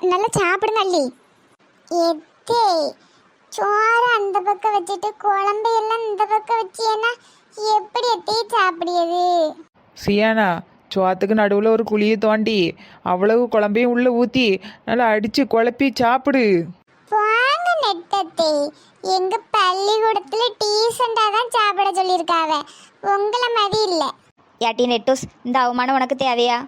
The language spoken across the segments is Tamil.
நல்லா சாப்பிடுங்க அள்ளி எத்தே சோறு அந்த பக்கம் வச்சுட்டு குழம்பு எல்லாம் இந்த பக்கம் வச்சியன்னா எப்படி எத்தே சாப்பிடியது? சியானா சோத்துக்கு நடுவில் ஒரு குழியை தோண்டி அவ்வளவு குழம்பையும் உள்ளே ஊற்றி நல்லா அடித்து குழப்பி சாப்பிடு. வாங்க நெட்டத்தே எங்க பள்ளிக்கூடத்துல டீசெண்டா தான் சாப்பிட சொல்லியிருக்காவ. உங்களை மாதிரி இல்ல. ஏட்டி நெட்டூஸ் இந்த அவமானம் உனக்கு தேவையா?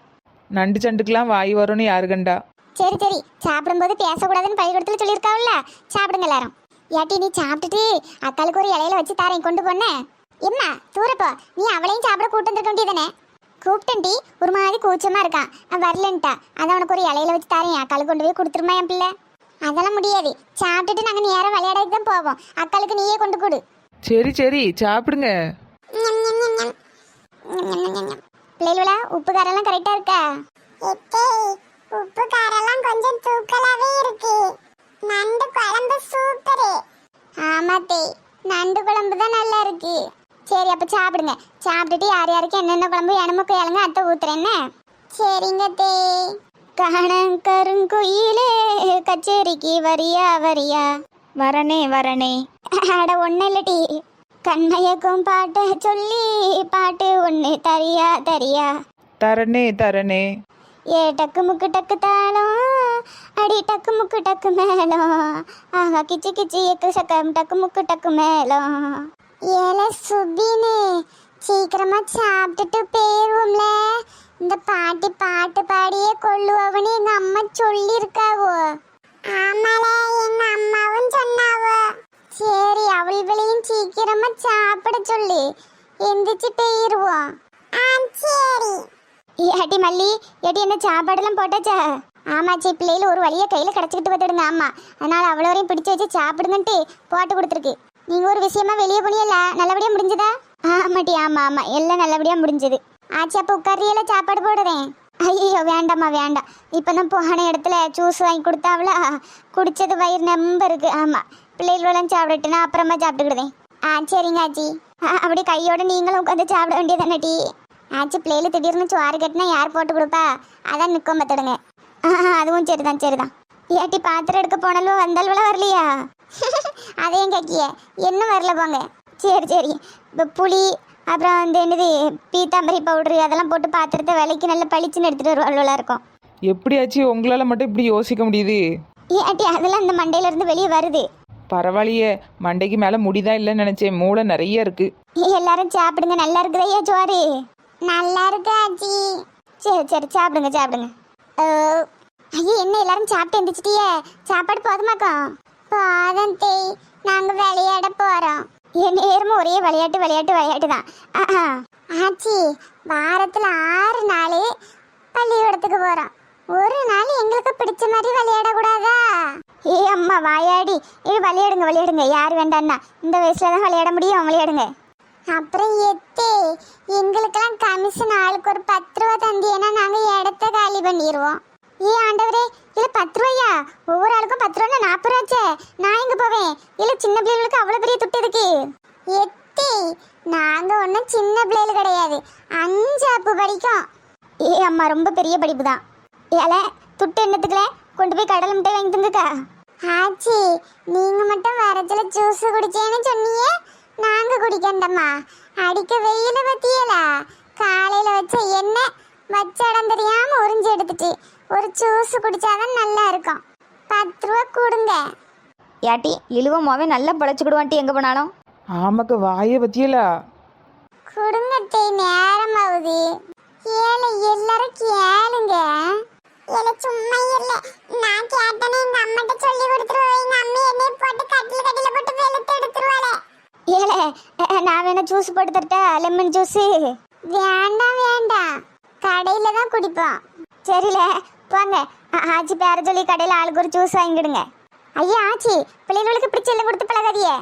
நண்டு சண்டுக்கெல்லாம் வாய் வரும்னு யாரு கண்டா? சரி சரி. சாப்பிடும்போது பேசக்கூடாதுன்னு பள்ளிக்கூடத்துல சொல்லியிருக்காவல்ல? சாப்பிடுங்க எல்லாரும். ஏட்டி நீ சாப்பிட்டுட்டு அக்காளுக்கு ஒரு இலையில வச்சு தாரேன் கொண்டு போனேன். எம்மா தூரப்போ நீ அவளையும் சாப்பிட கூட்டு வந்திருக்க வேண்டியதானே கூப்பிட்டேன்டி ஒரு மாதிரி கூச்சமா இருக்கான். வரலன்ட்டா. அதான் உனக்கு ஒரு இலையில வச்சு தாரேன். அக்காளுக்கு கொண்டு போய் கொடுத்துருமா என் பிள்ளை? அதெல்லாம் முடியாது. சாப்பிட்டுட்டு நாங்கள் நேரம் விளையாடக்கு தான் போவோம். அக்காளுக்கு நீயே கொண்டு கொடு. சரி சரி. சாப்பிடுங்க. பிள்ளைகளா உப்பு காரெல்லாம் கரெக்டா இருக்கா? உப்பு காரெல்லாம் கொஞ்சம் தூக்கலாவே இருக்கு. நண்டு குழம்பு சூப்பரு. ஆமா நண்டு குழம்பு தான் நல்லா இருக்கு. சரி அப்ப சாப்பிடுங்க. சாப்பிட்டுட்டு யார் யாருக்கு என்னென்ன குழம்பு வேணுமோ கேளுங்க அத்தை ஊத்துறேன்னு சரிங்க தே கணம் கருங்குயிலே கச்சேரிக்கு வரியா வரியா? வரனே வரனே. அட ஒண்ணு இல்லடி கண்மயக்கும் பாட்டு சொல்லி பாட்டு ஒன்று தரியா தரியா? தரனே தரனே. ஏ டக்கு முக்கு டக்கு தாளம் அடி டக்கு முக்கு டக்கு மேளம் ஆஹா கிச்சி கிச்சி எக்கு சக்கம் டக்கு முக்கு டக்கு மேளம் ஏல சுபினு சீக்கிரமா சாப்பிட்டுட்டு போயிருவோம்ல. இந்த பாட்டி பாட்டு பாடியே கொள்ளுவவனு எங்க அம்மா சொல்லியிருக்காவோ. ஆமாலே எங்க அம்மாவும் சொன்னாவோ. சரி அவள் அவள்களையும் சீக்கிரமா சாப்பிட சொல்லு. எந்திரிச்சு போயிருவோம். ஆ சரி. ஏட்டி மல்லி. ஏட்டி என்ன சாப்பாடெல்லாம் போட்டாச்சா ஆமாச்சி பிள்ளையில ஒரு வழியை கையில் கிடச்சிக்கிட்டு வந்துடுங்க ஆமா அதனால அவ்வளோரையும் பிடிச்சு வச்சு சாப்பிடுங்கன்ட்டு போட்டு கொடுத்துருக்கு. நீங்க ஒரு விஷயமா வெளியே போனியல்ல நல்லபடியா முடிஞ்சதா? ஆமாட்டி ஆமா ஆமா. எல்லாம் நல்லபடியா முடிஞ்சது. ஆச்சி அப்போ உட்காரியெல்லாம் சாப்பாடு போடுறேன் ஐயோ வேண்டாம்மா வேண்டாம். இப்போ தான் போன இடத்துல ஜூஸ் வாங்கி கொடுத்தாவளா? குடிச்சது வயிறு நம்ப இருக்கு. ஆமா. பிள்ளைகளெல்லாம் சாப்பிடட்டுனா அப்புறமா சாப்பிட்டுக்கிடுதேன் ஆ சரிங்க ஆச்சி. அப்படியே கையோட நீங்களும் உட்காந்து சாப்பிட வேண்டியதானே டீ ஆச்சு பிள்ளையில திடீர்னு சோறு கட்டினா யார் போட்டு கொடுப்பா? அதான் நிற்கும் பார்த்துடுங்க. அதுவும் சரிதான் சரிதான். ஏட்டி பாத்திரம் எடுக்க போனாலும் வந்தாலும் வரலையா? அதையும் கேக்கிய இன்னும் வரல போங்க. சரி சரி. இப்போ புளி அப்புறம் வந்து என்னது பீத்தாம்பரி பவுட்ரு அதெல்லாம் போட்டு பாத்திரத்தை விலைக்கு நல்லா பளிச்சுன்னு எடுத்துகிட்டு வருவாள் இருக்கும். எப்படியாச்சு உங்களால் மட்டும் இப்படி யோசிக்க முடியுது? ஏட்டி அதெல்லாம் இந்த மண்டையில இருந்து வெளியே வருது. பரவாயில்லையே மண்டைக்கு மேலே முடிதான் இல்லைன்னு நினச்சேன். மூளை நிறைய இருக்கு. எல்லாரும் சாப்பிடுங்க நல்லா இருக்குதையா சோறு நல்லா இருக்கு ஆச்சி. சரி சரி சாப்பிடுங்க சாப்பிடுங்க. ஓ, ஐயோ என்ன எல்லாரும் சாப்பிட்டு எந்திரிச்சிட்டியே? சாப்பாடு போதுமாக்கா? போதும் தேய் நாங்கள் விளையாட போகிறோம் என் நேரமும் ஒரே விளையாட்டு விளையாட்டு விளையாட்டு தான். ஆச்சி வாரத்தில் ஆறு நாள் பள்ளிக்கூடத்துக்கு போகிறோம் ஒரு நாள் எங்களுக்கு பிடிச்ச மாதிரி விளையாடக்கூடாதா? ஏ அம்மா வாயாடி. இது விளையாடுங்க விளையாடுங்க. யார் வேண்டாம்னா இந்த வயசில் தான் விளையாட முடியும் விளையாடுங்க. அப்புறம் எத்தே எங்களுக்கெல்லாம் கமிஷன் ஆளுக்கு ஒரு பத்து ரூபா தந்தியன்னா நாங்கள் இடத்த காலி பண்ணிடுவோம் ஏ ஆண்டவரே இல்லை பத்து ரூபாயா? ஒவ்வொரு ஆளுக்கும் பத்து ரூபா நாற்பது ரூபாச்சே. நான் எங்கே போவேன்? இல்லை சின்ன பிள்ளைகளுக்கு அவ்வளோ பெரிய துட்டு இருக்கு எத்தே நாங்கள் ஒன்றும் சின்ன பிள்ளைகள் கிடையாது. அஞ்சாப்பு படிக்கும். ஏ அம்மா ரொம்ப பெரிய படிப்பு தான் ஏல துட்டு என்னத்துக்குல? கொண்டு போய் கடலை மிட்டாய் வாங்கி தந்துக்கா. ஆச்சி நீங்கள் மட்டும் வரத்துல ஜூஸ் குடிச்சேன்னு சொன்னீங்க குடிக்கண்டம்மா. அடிக்க வெயில பத்தியலா. காலையில வச்ச எண்ணெய் வச்ச இடம் தெரியாம உறிஞ்சு எடுத்துட்டு ஒரு ஜூஸ் குடிச்சாதான் நல்லா இருக்கும். பத்து ரூபா கொடுங்க. ஏட்டி இழுவ மோவே நல்லா பொழைச்சிக்கிடுவான்ட்டி எங்கே போனாலும். ஆமாக்க வாயை பற்றியலா கொடுங்க தே நேரம் ஆகுது. ஏழை எல்லாரும் கேளுங்க ஏல சும்மா இல்ல. நான் கேட்டனே எங்க அம்மாட்ட சொல்லி கொடுத்துருவேன் எங்க அம்மா என்னை போட்டு கட்டில கட்டில போட்டு வெளுத்து எடுத்துருவாளே. ஏலே நான் வேணா ஜூஸ் போட்டு தரட்டா? லெமன் ஜூஸ் வேண்டாம் வேண்டாம். கடையில தான் குடிப்போம். சரில போங்க. ஆச்சி பேர சொல்லி கடையில் ஆளுக்கு ஒரு ஜூஸ் வாங்கிடுங்க ஐயா ஆச்சி பிள்ளைகளுக்கு இப்படி செல்ல கொடுத்து பழகாதியே.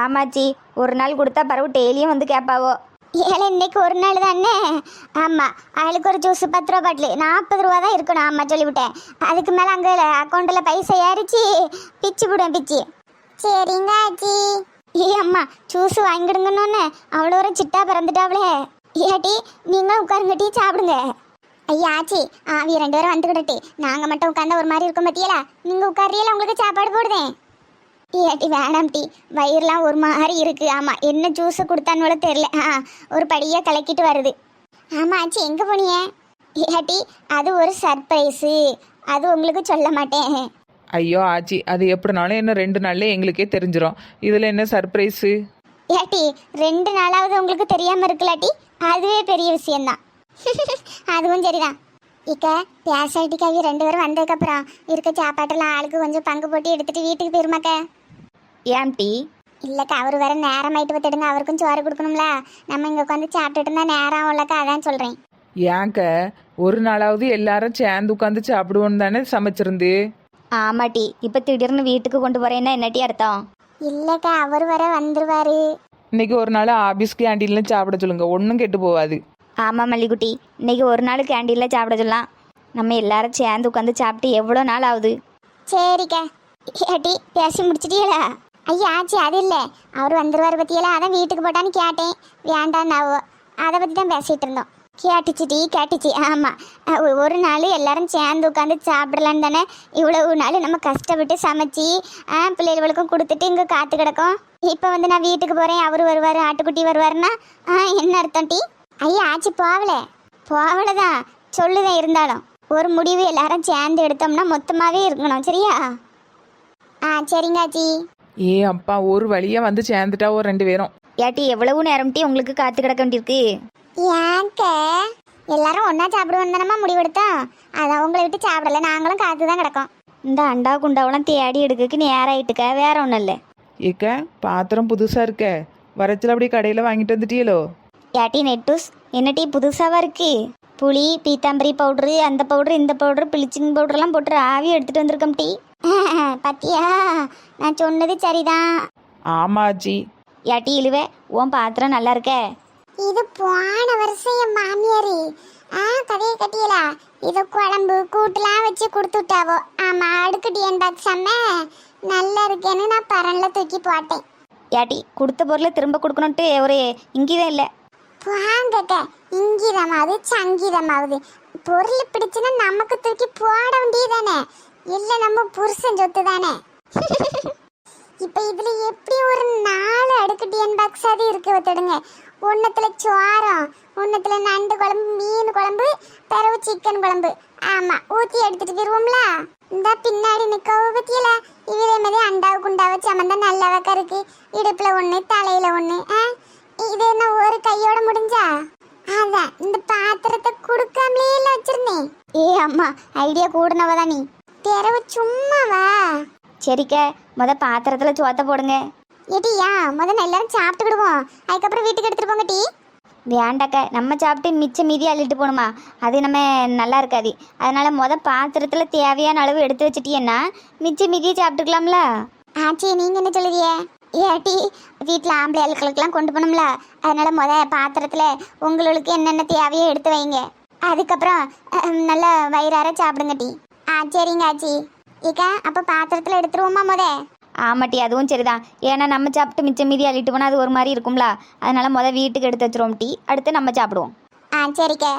ஆமாச்சி ஒரு நாள் கொடுத்தா பரவு டெய்லியும் வந்து கேட்பாவோ. ஏழை இன்னைக்கு ஒரு நாள் தானே? ஆமாம் ஆளுக்கு ஒரு ஜூஸ் பத்து ரூபா பாட்டில். நாற்பது ரூபா தான் இருக்கணும் ஆமா சொல்லிவிட்டேன். அதுக்கு மேலே அங்கே அக்கௌண்ட்டில் பைசா ஏறிச்சு பிச்சு விடுவேன் பிச்சு. சரிங்க ஆச்சி. ஏ அம்மா ஜூஸ் வாங்கிடுங்கன்னு அவ்வளோ ஒரு சிட்டா பிறந்துட்டாவளே. ஏட்டி நீங்களும் உட்காருங்க டீ சாப்பிடுங்க. ஐயா ஆச்சி ஆவி ரெண்டு பேரும் வந்துக்கிடட்டி. நாங்கள் மட்டும் உட்காந்தா ஒரு மாதிரி இருக்கும் பத்தியலா? நீங்கள் உட்காரியல உங்களுக்கு சாப்பாடு போடுதேன். ஏட்டி வேணாம் டீ. வயிறுலாம் ஒரு மாதிரி இருக்கு. ஆமாம் என்ன ஜூஸ் கொடுத்தான்னு தெரியல. ஆ ஒரு படியாக கலக்கிட்டு வருது. ஆமாம் ஆச்சி எங்கே போனிய ஏட்டி அது ஒரு சர்ப்ரைஸு அது உங்களுக்கு சொல்ல மாட்டேன். ஐயோ ஆச்சி அது எப்படினாலும் என்ன ரெண்டு நாள்ல எங்களுக்கே தெரிஞ்சிடும் இதில் என்ன சர்ப்ரைஸு ஏட்டி ரெண்டு நாளாவது உங்களுக்கு தெரியாம இருக்கலாட்டி அதுவே பெரிய விஷயம்தான். அதுவும் சரிதான். இக்க பேசாட்டிக்காவி ரெண்டு பேரும் வந்ததுக்கப்புறம் இருக்க சாப்பாட்டெல்லாம் ஆளுக்கு கொஞ்சம் பங்கு போட்டு எடுத்துட்டு வீட்டுக்கு போயிருமாக்க? ஏன் டீ இல்லக்கா அவர் வேற நேரம் ஆயிட்டு பார்த்துடுங்க அவருக்கும் சோறு கொடுக்கணும்ல. நம்ம இங்க உட்காந்து சாப்பிட்டுட்டு இருந்தா நேரம் ஆகும்லக்கா அதான் சொல்றேன். ஏங்க ஒரு நாளாவது எல்லாரும் சேர்ந்து உட்காந்து சாப்பிடுவோன்னு தானே சமைச்சிருந்து? ஆமா டீ இப்போ திடீர்னு வீட்டுக்கு கொண்டு போறேன்னா என்ன டீ அர்த்தம்? இல்லக்கா அவர் வர வந்துருவாரு. இன்னைக்கு ஒரு நாள் ஆபீஸ் கேண்டீன்ல சாப்பிட சொல்லுங்க ஒன்றும் கெட்டு போகாது. ஆமாம் மல்லிகுட்டி. இன்னைக்கு ஒரு நாள் கேண்டீனில் சாப்பிட சொல்லலாம். நம்ம எல்லாரும் சேர்ந்து உட்காந்து சாப்பிட்டு எவ்வளோ நாள் ஆகுது? சரிக்கா. ஏட்டி பேசி முடிச்சிட்டீங்களா ஐயா ஆச்சி அது இல்லை. அவர் வந்துருவார் பத்தியெல்லாம் அதான் வீட்டுக்கு போட்டான்னு கேட்டேன். வேண்டான்னாவோ அதை பற்றி தான் பேசிகிட்டு இருந்தோம். கேட்டுச்சு டீ கேட்டுச்சு. ஆமாம் ஒரு நாள் எல்லாரும் சேர்ந்து உட்காந்து சாப்பிடலான்னு தானே இவ்வளவு நாள் நம்ம கஷ்டப்பட்டு சமைச்சி ஆ, பிள்ளைகளுக்கும் கொடுத்துட்டு இங்கே காத்து கிடக்கும். இப்போ வந்து நான் வீட்டுக்கு போகிறேன் அவர் வருவார் ஆட்டுக்குட்டி வருவாருன்னா ஆ என்ன அர்த்தம் டீ? ஐயா ஆச்சி போகல. போகல தான் சொல்லுதேன் இருந்தாலும். ஒரு முடிவு எல்லாரும் சேர்ந்து எடுத்தோம்னா மொத்தமாகவே இருக்கணும் சரியா? ஆ சரிங்க ஆச்சி. ஏ அப்பா ஒரு வழியா வந்து சேர்ந்துட்டா ஒரு ரெண்டு பேரும். ஏட்டி எவ்வளவு நேரம் டீ உங்களுக்கு காத்து கிடக்க வேண்டியிருக்கு? ஏங்க எல்லாரும் ஒன்றா சாப்பிடுவோம் தானம்மா முடிவெடுத்தோம். அதான் உங்களை விட்டு சாப்பிடல நாங்களும் காத்து தான் கிடக்கோம். இந்த அண்டா குண்டாவெல்லாம் தேடி எடுக்கக்கு நேரம் ஆயிட்டுக்க வேற ஒன்றும் இல்லை. ஏக்க பாத்திரம் புதுசா இருக்க. வரச்சில் அப்படியே கடையில் வாங்கிட்டு வந்துட்டியலோ? ஏட்டி நெட்டூஸ் என்ன டீ புதுசாவா இருக்கு? புளி பீத்தாம்பரி பவுட்ரு அந்த பவுட்ரு இந்த பவுட்ரு பிளிச்சிங் பவுடர்லாம் போட்டு ஆவி எடுத்துட்டு வந்திருக்கோம் டீ. பத்தியா? நான் சொன்னது சரிதான். ஆமா ஆச்சி. ஏட்டி இழுவே உன் பாத்திரம் நல்லா இருக்க? இது போன வருஷம் என் மாமியாரு. ஆ கதையை கட்டியலா? இது குழம்பு கூட்டுலாம் வச்சு கொடுத்துட்டாவோ. ஆமா அடுக்கட்டி என் பாக்ஸாம நல்லா இருக்கேன்னு நான் பரன்ல தூக்கி போட்டேன். ஏட்டி கொடுத்த பொருளை திரும்ப கொடுக்கணுன்ட்டு ஒரு இங்கேதான் இல்லை. வாங்கக்க இங்கிதமாவது சங்கீதமாவது. பொருள் பிடிச்சுன்னா நமக்கு தூக்கி போட வேண்டியதானே இல்ல நம்ம புருஷன் சொத்து தானே இப்போ இதில் எப்படி ஒரு நாலு அடுக்கு டிஎன் பாக்ஸ் அது இருக்கு வத்துடுங்க ஒன்றத்தில் சோரம் ஒன்றத்தில் நண்டு குழம்பு மீன் குழம்பு பிறகு சிக்கன் குழம்பு. ஆமாம் ஊற்றி எடுத்துட்டு போயிருவோம்ல? இந்த பின்னாடி நிற்கவும் பற்றியில இதே மாதிரி அண்டாவு குண்டாவை சமந்தா நல்லவக்கா இருக்கு. இடுப்பில் ஒன்று தலையில் ஒன்று ஆ? இது என்ன ஒரு கையோட முடிஞ்சா? அதான் இந்த பாத்திரத்தை கொடுக்காமலே இல்லை வச்சிருந்தேன். ஏ அம்மா ஐடியா கூடனவா நீ. பிறவு சும்மாவா? சரிக்க முத பாத்திரத்தில் சோத்த போடுங்க. ஏட்டியா முதல்ல எல்லாரும் சாப்பிட்டுக்கிடுவோம் அதுக்கப்புறம் வீட்டுக்கு எடுத்துட்டு போங்க டீ. வேண்டாக்க நம்ம சாப்பிட்டு மிச்சம் மீதி அள்ளிட்டு போகணுமா அது நம்ம நல்லா இருக்காது. அதனால முத பாத்திரத்தில் தேவையான அளவு எடுத்து வச்சிட்டியன்னா மிச்சம் மீதியை சாப்பிட்டுக்கலாம்ல? ஆச்சி நீங்க என்ன சொல்லுவிய ஏட்டி வீட்டில் ஆம்பளை ஆளுக்களுக்கெல்லாம் கொண்டு போகணும்ல. அதனால முத பாத்திரத்தில் உங்களுக்கு என்னென்ன தேவையோ எடுத்து வைங்க. அதுக்கப்புறம் நல்லா வயிறார சாப்பிடுங்க டீ. ஆ சரிங்க ஆச்சி. இக்கா அப்போ பாத்திரத்தில் எடுத்துருவோமா முத? ஆமாட்டி அதுவும் சரிதான். ஏன்னா நம்ம சாப்பிட்டு மிச்சம் மீதி அள்ளிட்டு போனால் அது ஒரு மாதிரி இருக்கும்ல. அதனால முத வீட்டுக்கு எடுத்து வச்சிருவோம் டீ. அடுத்து நம்ம சாப்பிடுவோம். ஆ சரிக்கா.